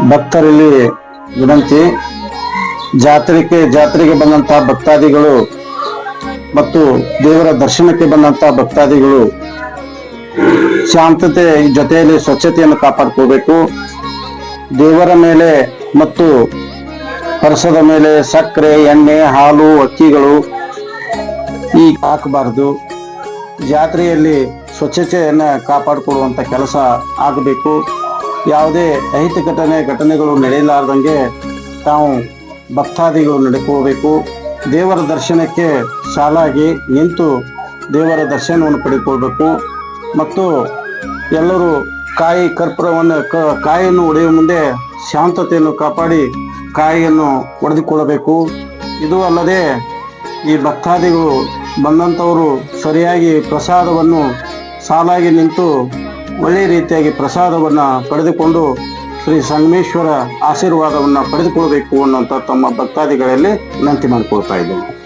ಭಕ್ತರಲ್ಲಿ ವಿನಂತಿ. ಜಾತ್ರೆಗೆ ಜಾತ್ರೆಗೆ ಬಂದಂತಹ ಭಕ್ತಾದಿಗಳು ಮತ್ತು ದೇವರ ದರ್ಶನಕ್ಕೆ ಬಂದಂತಹ ಭಕ್ತಾದಿಗಳು ಶಾಂತತೆ ಜೊತೆಯಲ್ಲಿ ಸ್ವಚ್ಛತೆಯನ್ನು ಕಾಪಾಡ್ಕೋಬೇಕು. ದೇವರ ಮೇಲೆ ಮತ್ತು ಪರಸದ ಮೇಲೆ ಸಕ್ಕರೆ, ಎಣ್ಣೆ, ಹಾಲು, ಅಕ್ಕಿಗಳು ಈ ಹಾಕಬಾರದು. ಜಾತ್ರೆಯಲ್ಲಿ ಸ್ವಚ್ಛತೆಯನ್ನು ಕಾಪಾಡಿಕೊಳ್ಳುವಂಥ ಕೆಲಸ ಆಗಬೇಕು. ಯಾವುದೇ ಅಹಿತ ಘಟನೆ, ಘಟನೆಗಳು ನಡೆಯಲಾರ್ದಂಗೆ ತಾವು ಭಕ್ತಾದಿಗಳು ನಡೆಕೋಬೇಕು. ದೇವರ ದರ್ಶನಕ್ಕೆ ಸಾಲಾಗಿ ನಿಂತು ದೇವರ ದರ್ಶನವನ್ನು ಪಡೆದುಕೊಳ್ಬೇಕು. ಮತ್ತು ಎಲ್ಲರೂ ಕಾಯಿ ಕರ್ಪೂರವನ್ನು, ಕ, ಕಾಯಿಯನ್ನು ಒಡೆಯುವ ಮುಂದೆ ಶಾಂತತೆಯನ್ನು ಕಾಪಾಡಿ ಕಾಯಿಯನ್ನು ಒಡೆದುಕೊಳ್ಳಬೇಕು. ಇದು ಅಲ್ಲದೆ ಈ ಭಕ್ತಾದಿಗಳು ಬಂದಂಥವರು ಸರಿಯಾಗಿ ಪ್ರಸಾದವನ್ನು ಸಾಲಾಗಿ ನಿಂತು ಒಳ್ಳೆಯ ರೀತಿಯಾಗಿ ಪ್ರಸಾದವನ್ನು ಪಡೆದುಕೊಂಡು ಶ್ರೀ ಸಂಗಮೇಶ್ವರ ಆಶೀರ್ವಾದವನ್ನು ಪಡೆದುಕೊಳ್ಬೇಕು ಅನ್ನುವಂಥ ತಮ್ಮ ಭಕ್ತಾದಿಗಳಲ್ಲಿ ವಿನಂತಿ ಮಾಡಿಕೊಳ್ತಾ ಇದ್ದೇನೆ.